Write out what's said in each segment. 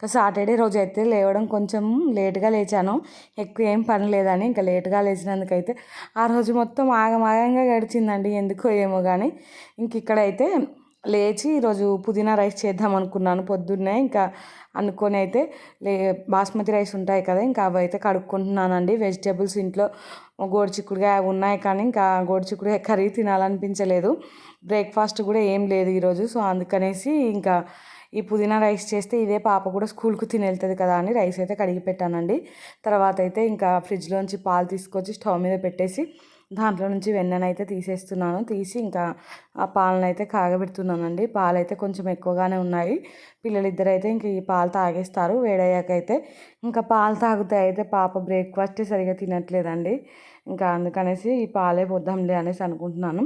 ఇంకా సాటర్డే రోజు అయితే లేవడం కొంచెం లేట్గా లేచాను. ఎక్కువ ఏం పని లేదని ఇంకా లేట్గా లేచినందుకైతే ఆ రోజు మొత్తం ఆగమాగంగా గడిచిందండి ఎందుకో ఏమో కానీ ఇంక ఇక్కడైతే లేచి ఈరోజు పుదీనా రైస్ చేద్దాం అనుకున్నాను పొద్దున్నే. ఇంకా అనుకొని అయితే లే బాస్మతి రైస్ ఉంటాయి కదా ఇంకా అవి అయితే కడుక్కుంటున్నానండి. వెజిటేబుల్స్ ఇంట్లో గోడుచిక్కుడుగా ఉన్నాయి కానీ ఇంకా గోడుచిక్కుడుగా కర్రీ తినాలనిపించలేదు. బ్రేక్ఫాస్ట్ కూడా ఏం లేదు ఈరోజు సో అందుకనేసి ఇంకా ఈ పుదీనా రైస్ చేస్తే ఇదే పాప కూడా స్కూల్కి తినేళ్తుంది కదా అని రైస్ అయితే కడిగి పెట్టానండి. తర్వాత అయితే ఇంకా ఫ్రిడ్జ్లోంచి పాలు తీసుకొచ్చి స్టవ్ మీద పెట్టేసి దాంట్లో నుంచి వెన్ననైతే తీసేస్తున్నాను. తీసి ఇంకా ఆ పాలను అయితే కాగబెడుతున్నానండి. పాలు అయితే కొంచెం ఎక్కువగానే ఉన్నాయి. పిల్లలిద్దరు అయితే ఇంక ఈ పాలు తాగేస్తారు. వేడయ్యాక అయితే ఇంకా పాలు తాగితే అయితే పాప బ్రేక్ఫాస్ట్ సరిగా తినట్లేదండి. ఇంకా అందుకనేసి ఈ పాలే పోద్దాంలే అనేసి అనుకుంటున్నాను.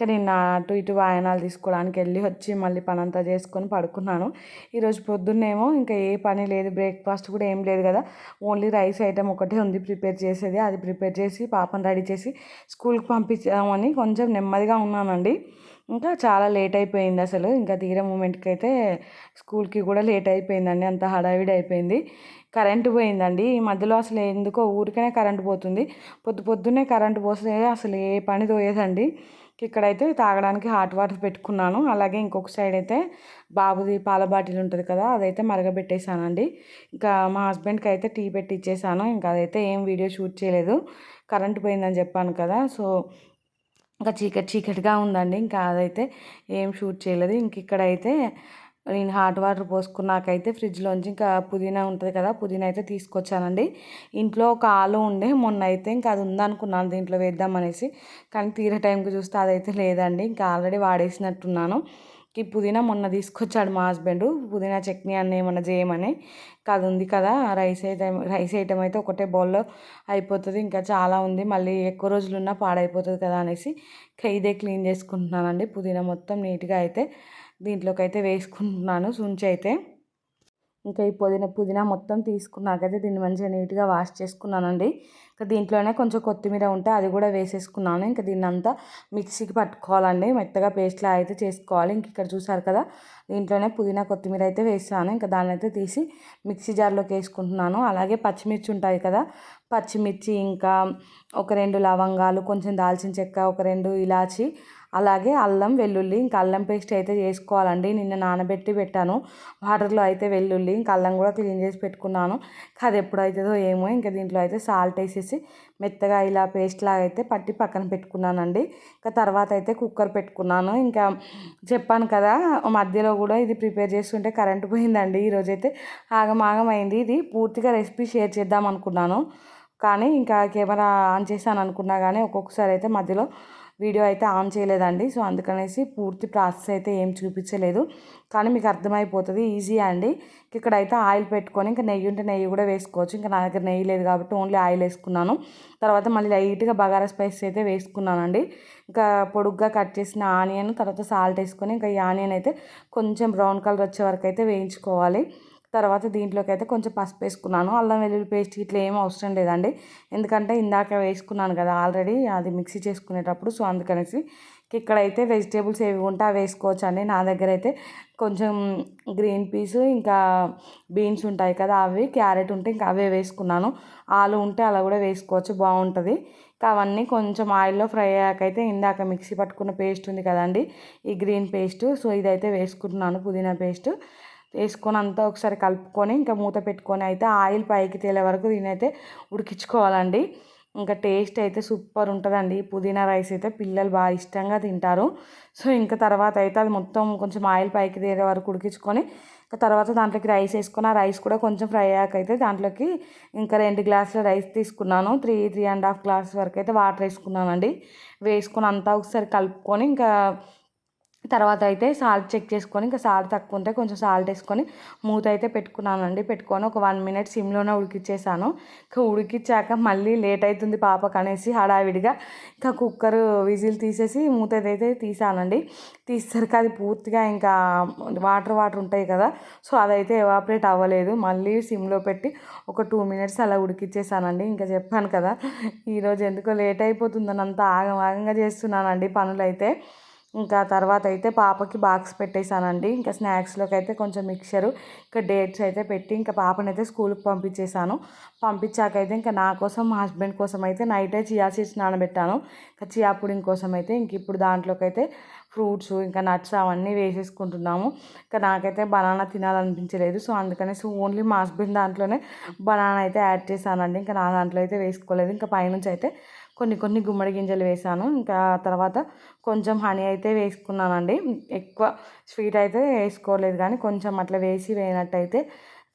కానీ నేను అటు ఇటు వాయనాలు తీసుకోవడానికి వెళ్ళి వచ్చి మళ్ళీ పని అంతా చేసుకొని పడుకున్నాను. ఈరోజు పొద్దున్నేమో ఇంకా ఏ పని లేదు బ్రేక్ఫాస్ట్ కూడా ఏం లేదు కదా. ఓన్లీ రైస్ ఐటెం ఒకటే ఉంది ప్రిపేర్ చేసేది. అది ప్రిపేర్ చేసి పాపను రెడీ చేసి స్కూల్కి పంపించామని కొంచెం నెమ్మదిగా ఉన్నానండి. ఇంకా చాలా లేట్ అయిపోయింది అసలు. ఇంకా తీరే మూమెంట్కి అయితే స్కూల్కి కూడా లేట్ అయిపోయిందండి. అంత హడావిడి అయిపోయింది. కరెంటు పోయిందండి. ఈ మధ్యలో అసలు ఎందుకో ఊరికనే కరెంటు పోతుంది. పొద్దు పొద్దున్నే కరెంటు పోస్తే అసలు ఏ పని తోయేదండి. ఇక్కడైతే తాగడానికి హాట్ వాటర్ పెట్టుకున్నాను. అలాగే ఇంకొక సైడ్ అయితే బాబుది పాల బాటిల్ ఉంటుంది కదా అదైతే మరగబెట్టేశానండి. ఇంకా మా హస్బెండ్కి అయితే టీ పెట్టి ఇచ్చేసాను ఇంకా అదైతే ఏం వీడియో షూట్ చేయలేదు. కరెంట్ పోయిందని చెప్పాను కదా సో ఇంకా చీకటి చీకటిగా ఉందండి. ఇంకా అదైతే ఏం షూట్ చేయలేదు. ఇంక ఇక్కడైతే నేను హాట్ వాటర్ పోసుకున్నాకైతే ఫ్రిడ్జ్లోంచి ఇంకా పుదీనా ఉంటుంది కదా పుదీనా అయితే తీసుకొచ్చానండి. ఇంట్లో ఒక ఆలు ఉండే మొన్న అయితే ఇంకా అది ఉందనుకున్నాను దీంట్లో వేద్దామనేసి కానీ తీరే టైంకి చూస్తే అదైతే లేదండి. ఇంకా ఆల్రెడీ వాడేసినట్టున్నాను. ఈ పుదీనా మొన్న తీసుకొచ్చాడు మా హస్బెండ్. పుదీనా చట్నీ అన్న ఏమన్నా చేయమని. అది ఉంది కదా రైస్ ఐటమ్ రైస్ ఐటమ్ అయితే ఒకటే బౌల్లో అయిపోతుంది. ఇంకా చాలా ఉంది. మళ్ళీ ఎక్కువ రోజులున్నా పాడైపోతుంది కదా అనేసి ఇదే క్లీన్ చేసుకుంటున్నానండి. పుదీనా మొత్తం నీట్గా అయితే దీంట్లోకి అయితే వేసుకుంటున్నాను సుంచి అయితే. ఇంకా ఈ పుదీనా పుదీనా మొత్తం తీసుకున్నాకైతే దీన్ని మంచిగా నీట్గా వాష్ చేసుకున్నానండి. ఇంకా దీంట్లోనే కొంచెం కొత్తిమీర ఉంటే అది కూడా వేసేసుకున్నాను. ఇంకా దీన్ని అంతా మిక్సీకి పట్టుకోవాలండి. మెత్తగా పేస్ట్లా అయితే చేసుకోవాలి. ఇంక ఇక్కడ చూసారు కదా దీంట్లోనే పుదీనా కొత్తిమీర అయితే వేసాను. ఇంకా దాన్ని అయితే తీసి మిక్సీ జార్లోకి వేసుకుంటున్నాను. అలాగే పచ్చిమిర్చి ఉంటాయి కదా పచ్చిమిర్చి ఇంకా ఒక రెండు లవంగాలు కొంచెం దాల్చిన చెక్క ఒక రెండు ఇలాచి అలాగే అల్లం వెల్లుల్లి ఇంకా అల్లం పేస్ట్ అయితే చేసుకోవాలండి. నిన్న నానబెట్టి పెట్టాను. వాటర్లో అయితే వెల్లుల్లి ఇంకా అల్లం కూడా క్లీన్ చేసి పెట్టుకున్నాను. అది ఎప్పుడైతుందో ఏమో ఇంకా దీంట్లో అయితే సాల్ట్ వేసేసి మెత్తగా ఇలా పేస్ట్ లాగా అయితే పట్టి పక్కన పెట్టుకున్నానండి. ఇంకా తర్వాత అయితే కుక్కర్ పెట్టుకున్నాను. ఇంకా చెప్పాను కదా మధ్యలో కూడా ఇది ప్రిపేర్ చేస్తుంటే కరెంట్ పోయిందండి. ఈరోజైతే ఆగమాగం అయింది. ఇది పూర్తిగా రెసిపీ షేర్ చేద్దాం అనుకున్నాను. కానీ ఇంకా కెమెరా ఆన్ చేశాను అనుకున్నా కానీ ఒక్కొక్కసారి అయితే మధ్యలో వీడియో అయితే ఆన్ చేయలేదండి. సో అందుకనేసి పూర్తి ప్రాసెస్ అయితే ఏం చూపించలేదు. కానీ మీకు అర్థమైపోతుంది ఈజీ అండి. ఇక్కడైతే ఆయిల్ పెట్టుకొని ఇంకా నెయ్యి ఉంటే నెయ్యి కూడా వేసుకోవచ్చు. ఇంకా నా దగ్గర నెయ్యి లేదు కాబట్టి ఓన్లీ ఆయిల్ వేసుకున్నాను. తర్వాత మళ్ళీ లైట్గా బగారా స్పైస్ అయితే వేసుకున్నానండి. ఇంకా పొడుగ్గా కట్ చేసిన ఆనియన్ తర్వాత సాల్ట్ వేసుకొని ఇంకా ఈ ఆనియన్ అయితే కొంచెం బ్రౌన్ కలర్ వచ్చే వరకు అయితే వేయించుకోవాలి. తర్వాత దీంట్లోకి అయితే కొంచెం పసుపు వేసుకున్నాను అల్లం వెల్లుల్లి పేస్ట్ ఇట్లా ఏం అవసరం లేదండి. ఎందుకంటే ఇందాక వేసుకున్నాను కదా ఆల్రెడీ అది మిక్సీ చేసుకునేటప్పుడు సో అందుకనేసి ఇక్కడైతే వెజిటేబుల్స్ ఏవి ఉంటే అవి వేసుకోవచ్చు అండి నా దగ్గర అయితే కొంచెం గ్రీన్ పీస్ ఇంకా బీన్స్ ఉంటాయి కదా అవి క్యారెట్ ఉంటే ఇంకా అవే వేసుకున్నాను. ఆలు ఉంటే అలా కూడా వేసుకోవచ్చు బాగుంటుంది. ఇంకా అవన్నీ కొంచెం ఆయిల్లో ఫ్రై అయ్యాకైతే ఇందాక మిక్సీ పట్టుకున్న పేస్ట్ ఉంది కదండి ఈ గ్రీన్ పేస్ట్. సో ఇదైతే వేసుకుంటున్నాను పుదీనా పేస్ట్. వేసుకొని అంతా ఒకసారి కలుపుకొని ఇంకా మూత పెట్టుకొని అయితే ఆయిల్ పైకి తేలే వరకు దీనైతే ఉడికించుకోవాలండి. ఇంకా టేస్ట్ అయితే సూపర్ ఉంటుందండి. పుదీనా రైస్ అయితే పిల్లలు బాగా ఇష్టంగా తింటారు. సో ఇంకా తర్వాత అయితే అది మొత్తం కొంచెం ఆయిల్ పైకి తేలే వరకు ఉడికించుకొని ఇంకా తర్వాత దాంట్లోకి రైస్ వేసుకొని ఆ రైస్ కూడా కొంచెం ఫ్రై అయ్యాక అయితే దాంట్లోకి ఇంకా రెండు గ్లాసుల రైస్ తీసుకున్నాను. Three three and half glass వరకు అయితే వాటర్ వేసుకున్నానండి. వేసుకొని అంతా ఒకసారి కలుపుకొని ఇంకా తర్వాత అయితే సాల్ట్ చెక్ చేసుకొని ఇంకా సాల్ట్ తక్కువ ఉంటే కొంచెం సాల్ట్ వేసుకొని మూత అయితే పెట్టుకున్నానండి. పెట్టుకొని ఒక వన్ మినిట్ సిమ్లోనే ఉడికిచ్చేసాను. ఇంకా ఉడికిచ్చాక మళ్ళీ లేట్ అవుతుంది పాపకు అనేసి హడావిడిగా ఇంకా కుక్కర్ విజిల్ తీసేసి మూత అయితే తీసానండి. తీసేసరికి అది పూర్తిగా ఇంకా వాటర్ వాటర్ ఉంటాయి కదా సో అదైతే ఎవాపరేట్ అవ్వలేదు. మళ్ళీ సిమ్లో పెట్టి ఒక టూ మినిట్స్ అలా ఉడికిచ్చేసానండి. ఇంకా చెప్పాను కదా ఈరోజు ఎందుకో లేట్ అయిపోతుందని అంత ఆగం ఆగంగా చేస్తున్నానండి పనులు అయితే ఇంకా తర్వాత అయితే పాపకి బాక్స్ పెట్టేశానండి. ఇంకా స్నాక్స్లోకి అయితే కొంచెం మిక్చరు ఇంకా డేట్స్ అయితే పెట్టి ఇంకా పాపనైతే స్కూల్కి పంపించేశాను. పంపించాక అయితే ఇంకా నా కోసం మా హస్బెండ్ కోసం అయితే నైటే చియా సీడ్స్ నానబెట్టాను. ఇంకా చియా పుడింగ్ కోసం అయితే ఇంక ఇప్పుడు దాంట్లోకి అయితే ఫ్రూట్స్ ఇంకా నట్స్ అవన్నీ వేసేసుకుంటున్నాము. ఇంకా నాకైతే బనానా తినాలనిపించలేదు. సో అందుకనేసి ఓన్లీ మా హస్బెండ్ దాంట్లోనే బనానా అయితే యాడ్ చేశానండి. ఇంకా నా దాంట్లో అయితే వేసుకోలేదు. ఇంకా పైనుంచి అయితే కొన్ని కొన్ని గుమ్మడి గింజలు వేసాను. ఇంకా తర్వాత కొంచెం హనీ అయితే వేసుకున్నానండి. ఎక్కువ స్వీట్ అయితే వేసుకోలేదు కానీ కొంచెం అట్లా వేసి వేయనట్టయితే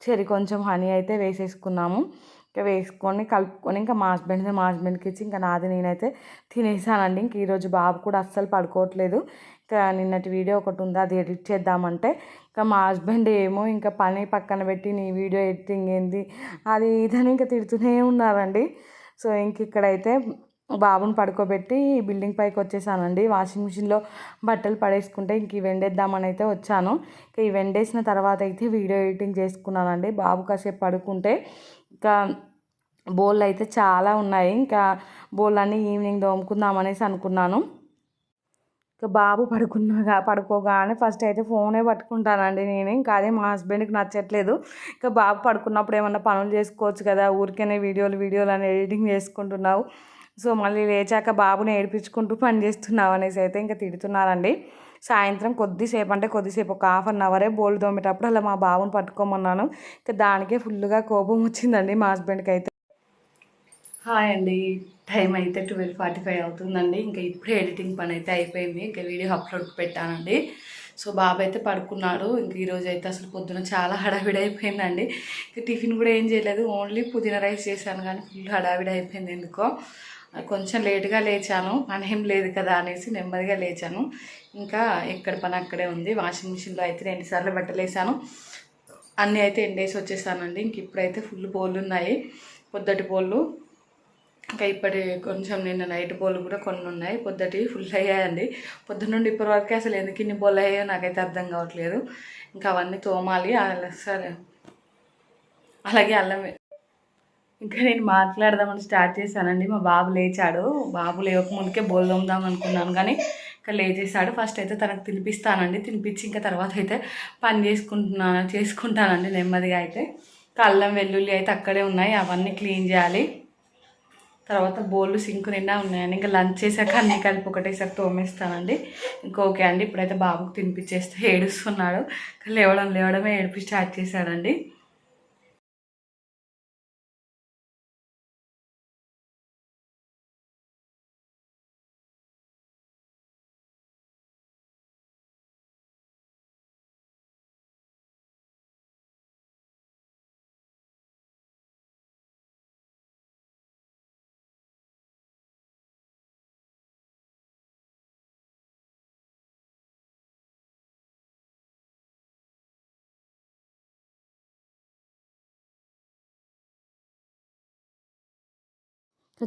సరి కొంచెం హనీ అయితే వేసేసుకున్నాము. ఇంకా వేసుకొని కలుపుకొని ఇంకా మా హస్బెండ్ మా హస్బెండ్కి ఇచ్చి ఇంకా నాది నేనైతే తినేసానండి. ఇంక ఈరోజు బాబు కూడా అస్సలు పడుకోవట్లేదు. ఇంకా నిన్నటి వీడియో ఒకటి ఉంది అది ఎడిట్ చేద్దామంటే. ఇంకా మా హస్బెండ్ ఏమో ఇంకా పని పక్కన పెట్టి నీ వీడియో ఎడిటింగ్ ఏంది అది ఇదని ఇంకా తిడుతూనే ఉన్నారండి. సో ఇంక ఇక్కడైతే బాబుని పడుకోబెట్టి బిల్డింగ్ పైకి వచ్చేసానండి. వాషింగ్ మిషన్లో బట్టలు పడేసుకుంటే ఇంక ఇవి ఎండేద్దామని అయితే వచ్చాను. ఇంకా ఇవి ఎండేసిన తర్వాత అయితే వీడియో ఎడిటింగ్ చేసుకున్నానండి. బాబు కాసేపు పడుకుంటే ఇంకా బోళ్ళు అయితే చాలా ఉన్నాయి. ఇంకా బోళ్ళన్నీ అన్నీ ఈవినింగ్ దోముకుందాం అనేసి అనుకున్నాను. ఇంకా బాబు పడుకున్నాగా పడుకోగానే ఫస్ట్ అయితే ఫోనే పట్టుకుంటానండి నేను. ఇంకా అదే మా హస్బెండ్కి నచ్చట్లేదు. ఇంకా బాబు పడుకున్నప్పుడు ఏమన్నా పనులు చేసుకోవచ్చు కదా ఊరికేనే వీడియోలు వీడియోలు అని ఎడిటింగ్ చేసుకుంటున్నావు. సో మళ్ళీ లేచాక బాబుని ఏడిపించుకుంటూ పని చేస్తున్నావు అనేసి అయితే ఇంకా తిడుతున్నారండి. సాయంత్రం కొద్దిసేపు అంటే కొద్దిసేపు ఒక హాఫ్ అన్ అవరే బోల్డ్ తోమేటప్పుడు అలా మా బాబుని పట్టుకోమన్నాను. ఇంకా దానికే ఫుల్గా కోపం వచ్చిందండి మా హస్బెండ్కి అయితే. హాయ్ అండి. టైం అయితే ట్వెల్వ్ ఫార్టీ ఫైవ్ అవుతుందండి. ఇంకా ఇప్పుడే ఎడిటింగ్ పని అయితే అయిపోయింది. ఇంకా వీడియో అప్లోడ్ పెట్టానండి. సో బాబు అయితే పడుకున్నాడు. ఇంక ఈరోజు అయితే అసలు పొద్దున చాలా హడావిడి అయిపోయిందండి. ఇంకా టిఫిన్ కూడా ఏం చేయలేదు. ఓన్లీ పుదీనా రైస్ చేశాను కానీ ఫుల్ హడావిడి అయిపోయింది ఎందుకో. కొంచెం లేటుగా లేచాను. పని ఏం లేదు కదా అనేసి నెమ్మదిగా లేచాను. ఇంకా ఎక్కడ పని అక్కడే ఉంది. వాషింగ్ మిషన్లో అయితే రెండుసార్లు బట్టలు వేసాను. అన్నీ అయితే ఎండేసి వచ్చేసానండి. ఇంక ఇప్పుడైతే ఫుల్ బోళ్ళు ఉన్నాయి. పొద్దుటి బోళ్ళు. ఇంకా ఇప్పటి కొంచెం నిన్న నైట్ బోళ్ళు కూడా కొన్ని ఉన్నాయి. పొద్దుటి ఫుల్ అయ్యాయండి. పొద్దున్న నుండి ఇప్పటి వరకు అసలు ఎందుకు ఇన్ని బోళ్ళు అయ్యాయో నాకైతే అర్థం కావట్లేదు. ఇంకా అవన్నీ తోమాలి. సరే. అలాగే అల్లం ఇంకా నేను మాట్లాడదామని స్టార్ట్ చేశానండి. మా బాబు లేచాడు. బాబు లేవక ముందుకే బోల్ అనుకున్నాను కానీ ఇంకా లేచేసాడు ఫస్ట్ అయితే తనకు తినిపిస్తానండి. తినిపించి ఇంకా తర్వాత అయితే పని చేసుకుంటున్నాను చేసుకుంటానండి నెమ్మదిగా అయితే. అల్లం వెల్లుల్లి అయితే అక్కడే ఉన్నాయి. అవన్నీ క్లీన్ చేయాలి. తర్వాత బోళ్ళు సింక్ నిండా ఉన్నాయండి. ఇంకా లంచ్ చేశాక అన్నీ కలిపి ఒకటేసారి తోమేస్తానండి. ఇంకా ఓకే అండి. ఇప్పుడైతే బాబుకు తినిపించేస్తే ఏడుస్తున్నాడు. లేవడం లేవడమే ఏడిపి స్టార్ట్ చేశాడండి.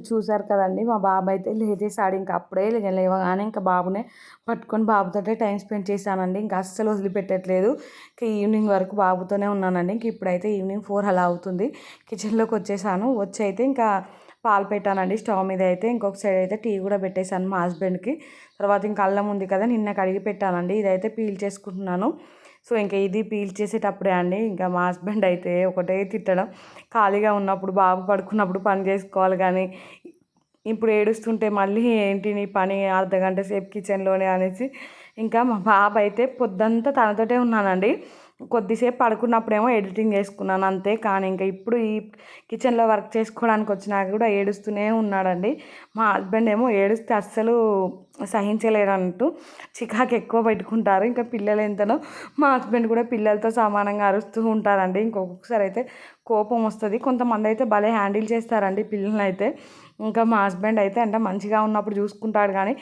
చూసారు కదండి మా బాబు అయితే లేచేసాడు. ఇంకా అప్పుడే లేవగానే ఇంకా బాబునే పట్టుకొని బాబుతోటే టైం స్పెండ్ చేశానండి. ఇంకా అస్సలు వదిలిపెట్టట్లేదు. ఇంకా ఈవినింగ్ వరకు బాబుతోనే ఉన్నానండి. ఇంక ఇప్పుడైతే ఈవినింగ్ ఫోర్ అలా అవుతుంది. కిచెన్లోకి వచ్చేసాను. వచ్చి అయితే ఇంకా పాలు పెట్టానండి స్టవ్ మీద అయితే. ఇంకొక సైడ్ అయితే టీ కూడా పెట్టేశాను మా హస్బెండ్కి. తర్వాత ఇంకా అల్లం ఉంది కదా నిన్న కడిగి పెట్టానండి. ఇదైతే పీల్ చేసుకుంటున్నాను. సో ఇంకా ఇది పీల్ చేసేటప్పుడే అండి. ఇంకా మా హస్బెండ్ అయితే ఒకటే తిట్టడం. ఖాళీగా ఉన్నప్పుడు బాబు పడుకున్నప్పుడు పని చేసుకోవాలి కానీ ఇప్పుడు ఏడుస్తుంటే మళ్ళీ ఏంటి నీ పని అర్ధ గంట సేపు కిచెన్లోనే అనేసి ఇంకా మా బాబు అయితే పొద్దంతా తనతోటే ఉన్నానండి. కొద్దిసేపు పడుకున్నప్పుడేమో ఎడిటింగ్ చేసుకున్నాను అంతే. కానీ ఇంకా ఇప్పుడు ఈ కిచెన్లో వర్క్ చేసుకోవడానికి వచ్చినాక కూడా ఏడుస్తూనే ఉన్నాడండి. మా హస్బెండ్ ఏమో ఏడుస్తే అస్సలు సహించలేరు అంటూ చికాకు ఎక్కువ పెట్టుకుంటారు. ఇంకా పిల్లలు ఎంతనో మా హస్బెండ్ కూడా పిల్లలతో సమానంగా అరుస్తూ ఉంటారండి. ఇంకొకసారి అయితే కోపం వస్తుంది. కొంతమంది అయితే భలే హ్యాండిల్ చేస్తారండి పిల్లల్ని అయితే ఇంకా మా హస్బెండ్ అయితే అంటే మంచిగా ఉన్నప్పుడు చూసుకుంటాడు కానీ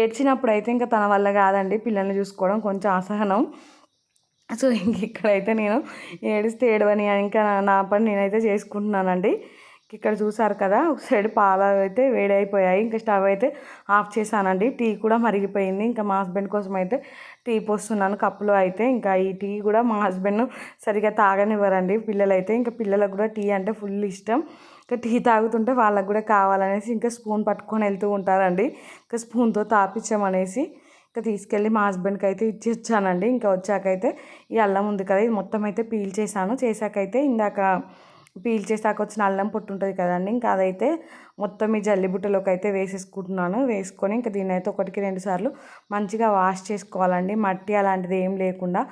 ఏడ్చినప్పుడు అయితే ఇంకా తన వల్ల కాదండి పిల్లల్ని చూసుకోవడం. కొంచెం అసహనం. సో ఇంక ఇక్కడైతే నేను ఏడిస్తే ఏడవని ఇంకా నా పని నేనైతే చేసుకుంటున్నానండి. ఇక్కడ చూసారు కదా ఒక సైడ్ పాలు అయితే వేడైపోయాయి ఇంకా స్టవ్ అయితే ఆఫ్ చేశానండి. టీ కూడా మరిగిపోయింది. ఇంకా మా హస్బెండ్ కోసం అయితే టీ పోస్తున్నాను. కప్పులో అయితే ఇంకా ఈ టీ కూడా మా హస్బెండ్ సరిగా తాగనివ్వరండి. పిల్లలైతే ఇంకా పిల్లలకు కూడా టీ అంటే ఫుల్ ఇష్టం. ఇంకా టీ తాగుతుంటే వాళ్ళకు కూడా కావాలనేసి ఇంకా స్పూన్ పట్టుకొని వెళ్తూ ఉంటారండి. ఇంకా స్పూన్తో తాపించామనేసి తీసుకెళ్ళి మా హస్బెండ్కి అయితే ఇచ్చి వచ్చానండి ఇంకా వచ్చాకైతే ఈ అల్లం ఉంది కదా ఇది మొత్తం అయితే పీల్ చేశాను. చేశాకైతే ఇందాక పీల్ చేసాక వచ్చిన అల్లం పొట్టు ఉంటుంది కదండి ఇంకా అదైతే మొత్తం ఈ జల్లిబుట్టలోకి అయితే వేసేసుకుంటున్నాను. వేసుకొని ఇంకా దీన్ని అయితే ఒకటికి రెండు సార్లు మంచిగా వాష్ చేసుకోవాలండి. మట్టి అలాంటిది ఏం లేకుండా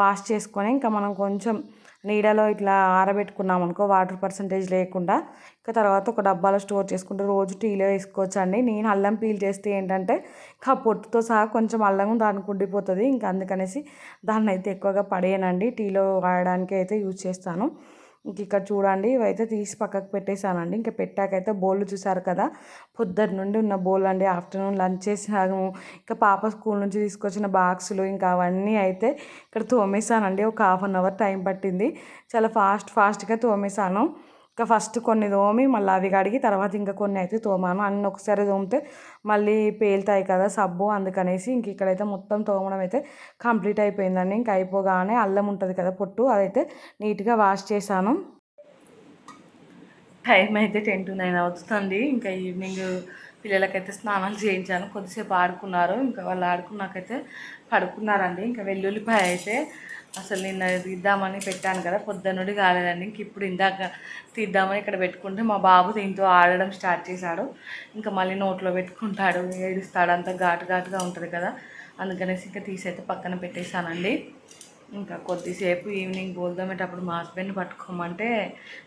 వాష్ చేసుకొని ఇంకా మనం కొంచెం నీడలో ఇట్లా ఆరబెట్టుకున్నాం అనుకో వాటర్ పర్సంటేజ్ లేకుండా. ఇంకా తర్వాత ఒక డబ్బాలో స్టోర్ చేసుకుంటే రోజు టీలో వేసుకోవచ్చు అండి నేను అల్లం పీల్ చేస్తే ఏంటంటే ఇంకా పొట్టుతో సహా కొంచెం అల్లం దానికి ఉండిపోతుంది. ఇంకా అందుకనేసి దాన్ని అయితే ఎక్కువగా పడేయనండి. టీలో వాడడానికి అయితే యూజ్ చేస్తాను. ఇంక ఇక్కడ చూడండి ఇవైతే తీసి పక్కకు పెట్టేశానండి. ఇంకా పెట్టాకైతే బోళ్ళు చూసారు కదా పొద్దున్న నుండి ఉన్న బౌల్ అండి. ఆఫ్టర్నూన్ లంచ్ చేసాము ఇంకా పాప స్కూల్ నుంచి తీసుకొచ్చిన బాక్సులు ఇంకా అవన్నీ అయితే ఇక్కడ తోమేశానండి. ఒక హాఫ్ అన్ అవర్ టైం పట్టింది. చాలా ఫాస్ట్ ఫాస్ట్గా తోమేశాను. ఇంకా ఫస్ట్ కొన్ని తోమి మళ్ళీ అవి కడిగి తర్వాత ఇంకా కొన్ని అయితే తోమాను. అన్నీ ఒకసారి తోమితే మళ్ళీ పేలుతాయి కదా సబ్బు అందుకనేసి ఇంక ఇక్కడైతే మొత్తం తోమడం అయితే కంప్లీట్ అయిపోయిందండి. ఇంక అయిపోగానే అల్లం ఉంటుంది కదా పొట్టు అదైతే నీట్గా వాష్ చేశాను. టైం అయితే టెన్ టు నైన్ అవుతుంది ఇంకా ఈవినింగ్ పిల్లలకైతే స్నానాలు చేయించాను. కొద్దిసేపు ఆడుకున్నారు. ఇంకా వాళ్ళు ఆడుకున్నాకైతే పడుకున్నారండి. ఇంకా వెల్లుల్లిపాయ అయితే అసలు నిన్న తీద్దామని పెట్టాను కదా పొద్దునుడి కాలేదండి. ఇంక ఇప్పుడు ఇందాక తీద్దామని ఇక్కడ పెట్టుకుంటే మా బాబు దీంతో ఆడడం స్టార్ట్ చేశాడు. ఇంకా మళ్ళీ నోట్లో పెట్టుకుంటాడు ఏడుస్తాడు అంత ఘాటు ఘాటుగా ఉంటుంది కదా. అందుకనేసి ఇంకా తీసైతే పక్కన పెట్టేశానండి. ఇంకా కొద్దిసేపు ఈవినింగ్ బోల్దోమేటప్పుడు మా హస్బెండ్ పట్టుకోమంటే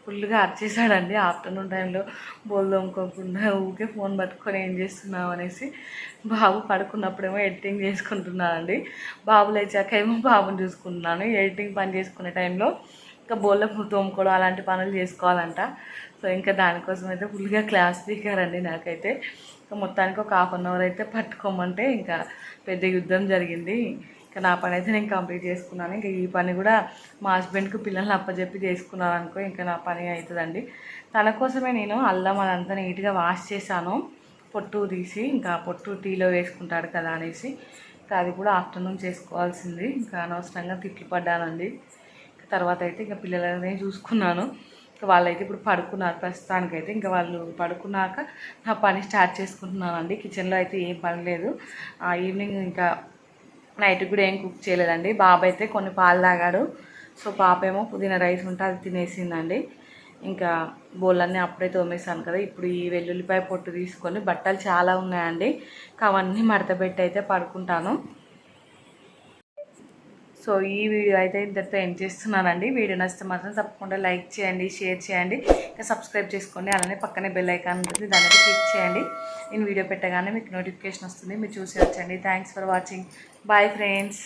ఫుల్గా అరిచేసాడండి ఆఫ్టర్నూన్ టైంలో. బోల్దోముకోకుండా ఊకే ఫోన్ పట్టుకొని ఏం చేస్తున్నావు అనేసి బాబు పడుకున్నప్పుడేమో ఎడిటింగ్ చేసుకుంటున్నానండి. బాబు లేచాక ఏమో బాబుని చూసుకుంటున్నాను. ఎడిటింగ్ పని చేసుకునే టైంలో ఇంకా బోల్లో తోముకోవడం అలాంటి పనులు చేసుకోవాలంట. సో ఇంకా దానికోసం అయితే ఫుల్గా క్లాస్ స్పీకర్ అండి నాకైతే. ఇంకా మొత్తానికి ఒక హాఫ్ అన్ అవర్ అయితే పట్టుకోమంటే ఇంకా పెద్ద యుద్ధం జరిగింది. ఇంకా నా పని అయితే నేను కంప్లీట్ చేసుకున్నాను. ఇంకా ఈ పని కూడా మా హస్బెండ్కి పిల్లల్ని అప్పచెప్పి చేసుకున్నాను అనుకో ఇంకా నా పని అవుతుందండి తన కోసమే నేను అల్లం అదంతా నీట్గా వాష్ చేశాను. పొట్టు తీసి ఇంకా పొట్టు టీలో వేసుకుంటాడు కదా అనేసి. ఇంకా అది కూడా ఆఫ్టర్నూన్ చేసుకోవాల్సింది. ఇంకా అనవసరంగా తిట్లు పడ్డానండి. తర్వాత అయితే ఇంకా పిల్లలనే చూసుకున్నాను. ఇంకా వాళ్ళైతే ఇప్పుడు పడుకున్నారు ప్రస్తుతానికైతే. ఇంకా వాళ్ళు పడుకున్నాక నా పని స్టార్ట్ చేసుకుంటున్నానండి. కిచెన్లో అయితే ఏం పని లేదు. ఆ ఈవినింగ్ ఇంకా నైట్ కూడా ఏం కుక్ చేయలేదండి. బాబు అయితే కొన్ని పాలు తాగాడు. సో పాప ఏమో పుదీనా రైస్ ఉంటే అది తినేసిందండి. ఇంకా బోళ్ళన్నీ అప్పుడే తోమేసాను కదా. ఇప్పుడు ఈ వెల్లుల్లిపాయ పొట్టు తీసుకొని బట్టలు చాలా ఉన్నాయండి. అవన్నీ మడత పెట్టి అయితే పడుకుంటాను. సో ఈ వీడియో అయితే ఇంతటితో ఎండ్ చేస్తున్నానండి. వీడియో నచ్చితే మాత్రం తప్పకుండా లైక్ చేయండి షేర్ చేయండి. ఇంకా సబ్స్క్రైబ్ చేసుకోండి. అలానే పక్కనే బెల్ ఐకాన్ ఉంటుంది. దాని క్లిక్ చేయండి. నేను వీడియో పెట్టగానే మీకు నోటిఫికేషన్ వస్తుంది. మీరు చూసి వచ్చండి thanks for watching. Bye friends.